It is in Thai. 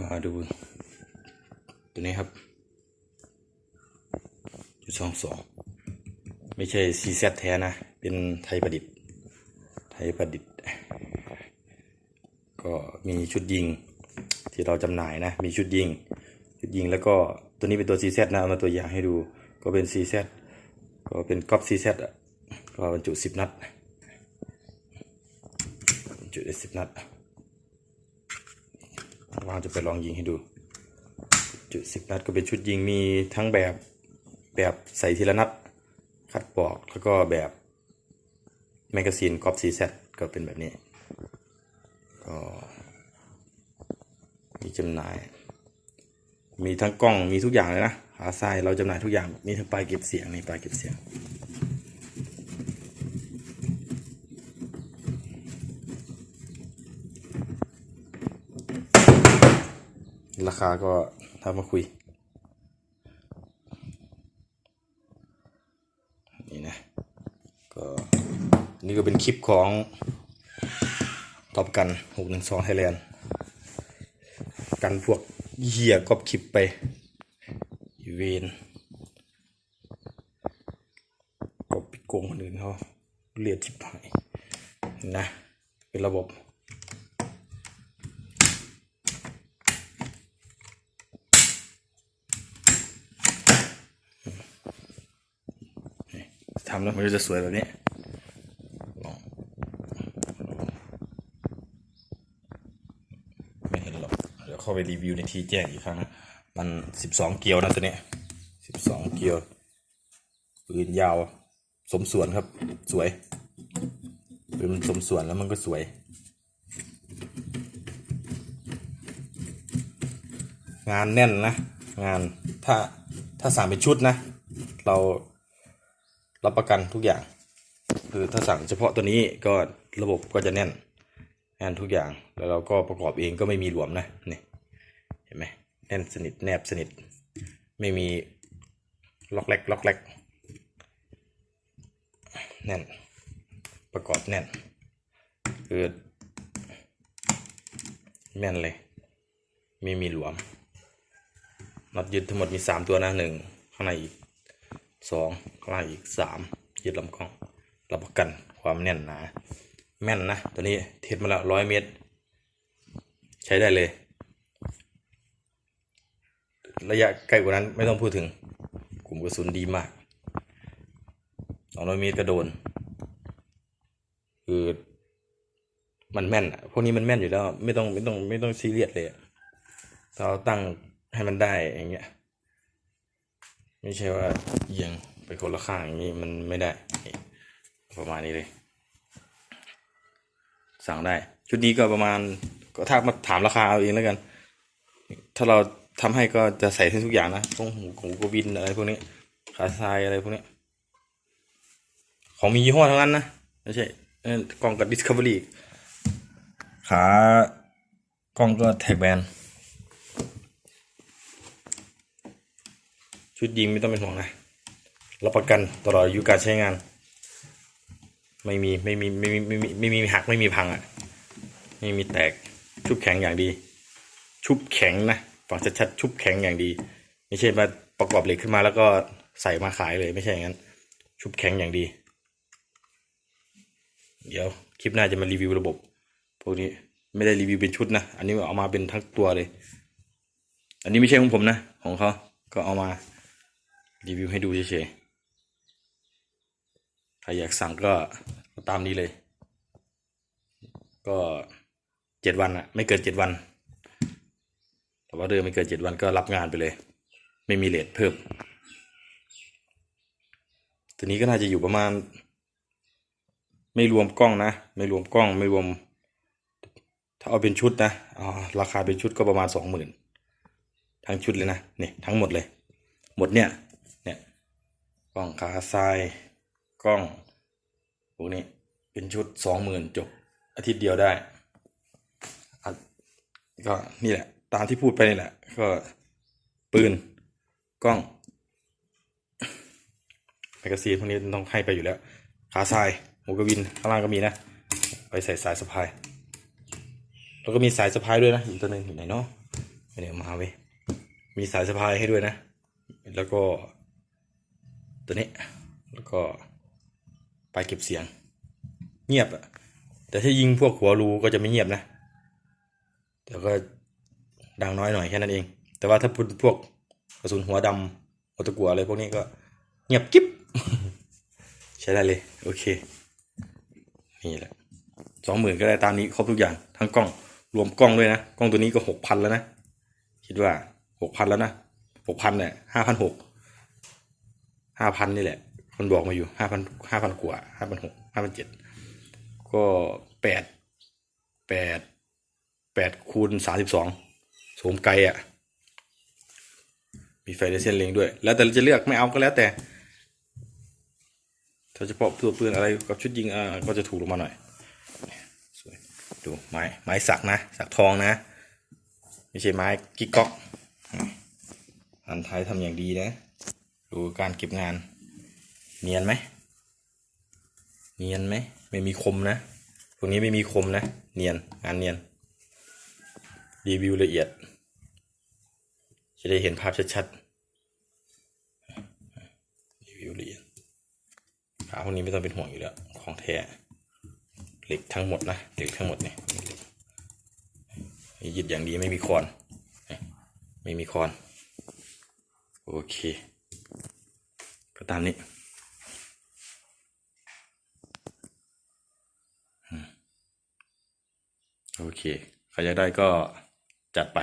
มาดู ตัวนี้ครับจุดสองสองไม่ใช่ซีซแท้นะ เป็นไทยประดิษฐ์ ไทยประดิษฐ์ ก็มีชุดยิงที่เราจำหน่ายนะ มีชุดยิง ชุดยิงแล้วก็ตัวนี้เป็นตัว CZ นะ เอามาตัวอย่างให้ดู ก็เป็น CZ ก็เป็นก๊อป CZ อะก็บรรจุ10นัดบรรจุได้10นัด วางจะไปลองยิงให้ดู จุด10นัดก็เป็นชุดยิงมีทั้งแบบแบบใส่ทีละนัด คัดปอกแล้วก็แบบแมกกาซีนก๊อป CZ ก็เป็นแบบนี้ ก็มีจำหน่าย มีทั้งกล้องมีทุกอย่างเลยนะหาทรายเราจำหน่ายทุกอย่างมีทั้งปลายเก็บเสียงนี่ปลายเก็บเสียง ราคาก็ทำมาคุย นี่นะ ก็นี่ก็เป็นคลิปของท็อปกัน 612 Thailand กันพวกเหี้ยกอบคลิปไปเวนก็ไปโกงคนอื่นเขาเรียดชิบหายนะ เป็นระบบ ทำแล้วมันก็จะสวยแบบนี้ลองไม่เห็นหรอก เดี๋ยวเข้าไปรีวิวในที่แจ้งอีกครั้ง มันสิบสองเกลียวนะตัวเนี้ยสิบสองเกลียวปืนยาว สมส่วนครับ สวยปืนมันสมส่วนแล้วมันก็สวย งานแน่นนะ งานถ้าถ้าสั่งเป็นชุดนะ เรา รับประกันทุกอย่าง คือถ้าสั่งเฉพาะตัวนี้ก็ระบบก็จะแน่นแน่นทุกอย่าง แล้วเราก็ประกอบเองก็ไม่มีหลวมนะนี่เห็นไหมแน่นสนิทแนบสนิท ไม่มีล็อกแรกล็อกแรกแน่นประกอบแน่นคือแม่นเลย ไม่มีหลวมน็อตยึดทั้งหมดมีสามตัวนะหนึ่งข้างในอีก สองข้างล่อีกสามยึดลำกล้องรับประกันความแน่นหนา แม่นนะ ตัวนี้เทสมาแล้วร้อยเมตร ใช้ได้เลย ระยะใกล้กว่านั้นไม่ต้องพูดถึง กลุ่มกระสุนดีมากสองร้อยเมตรก็โดน คือมันแม่นอะพวกนี้มันแม่นอยู่แล้ว ไม่ต้องไม่ต้องไม่ต้องซีเรียสเลยเราตั้งให้มันได้อย่างเงี้ย ไม่ใช่ว่าเอียงไปคนละข้างอย่างนี้มันไม่ได้ ประมาณนี้เลย สั่งได้ ชุดนี้ก็ประมาณก็ถ้ามาถามราคาเอาเองแล้วกัน ถ้าเราทำให้ก็จะใส่ทุกอย่างนะตรงหูหูกวินอะไรพวกนี้ขาทรายอะไรพวกนี้ ของมียี่ห้อทั้งนั้นนะไม่ใช่กล้องกับ Discovery ขากล้องก็แท็กแบน ชุดยิงไม่ต้องเป็นห่วงนะรับประกันตลอดอายุการใช้งาน ไม่มีไม่มีไม่มีไม่มีไม่มีหักไม่มีพังอะไม่มีแตกชุบแข็งอย่างดี ชุบแข็งนะฟังชัดๆชุบแข็งอย่างดี ไม่ใช่มาประกอบเหล็กขึ้นมาแล้วก็ใส่มาขายเลยไม่ใช่อย่างนั้น ชุบแข็งอย่างดี เดี๋ยวคลิปหน้าจะมารีวิวระบบ พวกนี้ไม่ได้รีวิวเป็นชุดนะ อันนี้เอามาเป็นทั้งตัวเลย อันนี้ไม่ใช่ของผมนะ ของเขาก็เอามา รีวิวให้ดูเฉยๆ ใครอยากสั่งก็ตามนี้เลย ก็เจ็ดวันอะไม่เกินเจ็ดวัน แต่ว่าเดิมไม่เกินเจ็ดวันก็รับงานไปเลย ไม่มีเลทเพิ่ม ตัวนี้ก็น่าจะอยู่ประมาณ ไม่รวมกล้องนะ ไม่รวมกล้องไม่รวม ถ้าเอาเป็นชุดนะอ๋อราคาเป็นชุดก็ประมาณสองหมื่นทั้งชุดเลยนะ นี่ ทั้งหมดเลย หมดเนี่ย ล้องขาทรายกล้องพวกนี้เป็นชุดสองหมื่นจบอาทิตย์เดียวได้ก็นี่แหละ ตามที่พูดไปนี่แหละ ก็ปืนกล้องแมกกาซีนพวกนี้ต้องให้ไปอยู่แล้ว ขาทรายหัวกระวินข้างล่างก็มีนะ ไปใส่สายสะพาย แล้วก็มีสายสะพายด้วยนะอีกตัวหนึ่งอยู่ไหนเนาะไม่ได้เอามาเว้ยมีสายสะพายให้ด้วยนะ แล้วก็ ตัวนี้ แล้วก็ไปเก็บเสียง เงียบอะแต่ถ้ายิงพวกหัวรูก็จะไม่เงียบนะ แต่ก็ดังน้อยหน่อยแค่นั้นเอง แต่ว่าถ้าพูดพวกกระสุนหัวดำหัวตะกัวอะไรพวกนี้ก็เงียบกิ๊บใช้ได้เลย โอเค นี่แหละสองหมื่นก็ได้ตามนี้ครบทุกอย่าง ทั้งกล้องรวมกล้องด้วยนะ กล้องตัวนี้ก็หกพันแล้วนะ คิดว่าหกพันแล้วนะหกพันเนี่ยห้าพันหก ห้าพันนี่แหละคนบอกมาอยู่ห้าพันห้าพันกว่าห้าพันหกห้าพันเจ็ดก็แปดแปดแปดคูณสามสิบสองสมไกลอะ มีไฟเลเซนเลงด้วย แล้วแต่จะเลือกไม่เอาก็แล้วแต่ถ้าเฉพาะตัวปืนอะไรกับชุดยิงอ่าก็จะถูกลงมาหน่อยสวยดูไม้ไม้สักนะสักทองนะ ไม่ใช่ไม้กิ๊กก๊อกอันไทยทำอย่างดีนะ ดูการเก็บงาน เนียนไหมเนียนไหมไม่มีคมนะพวกนี้ไม่มีคมนะ เนียนงานเนียน รีวิวละเอียด จะได้เห็นภาพชัดๆ รีวิวละเอียดฝาพวกนี้ไม่ต้องเป็นห่วงอยู่แล้ว ของแท้เหล็กทั้งหมดนะเหล็กทั้งหมดเนี่ยยึดอย่างดีไม่มีคอน ไม่มีคอน โอเค ตามนี้โอเค ใครจะได้ก็จัดไป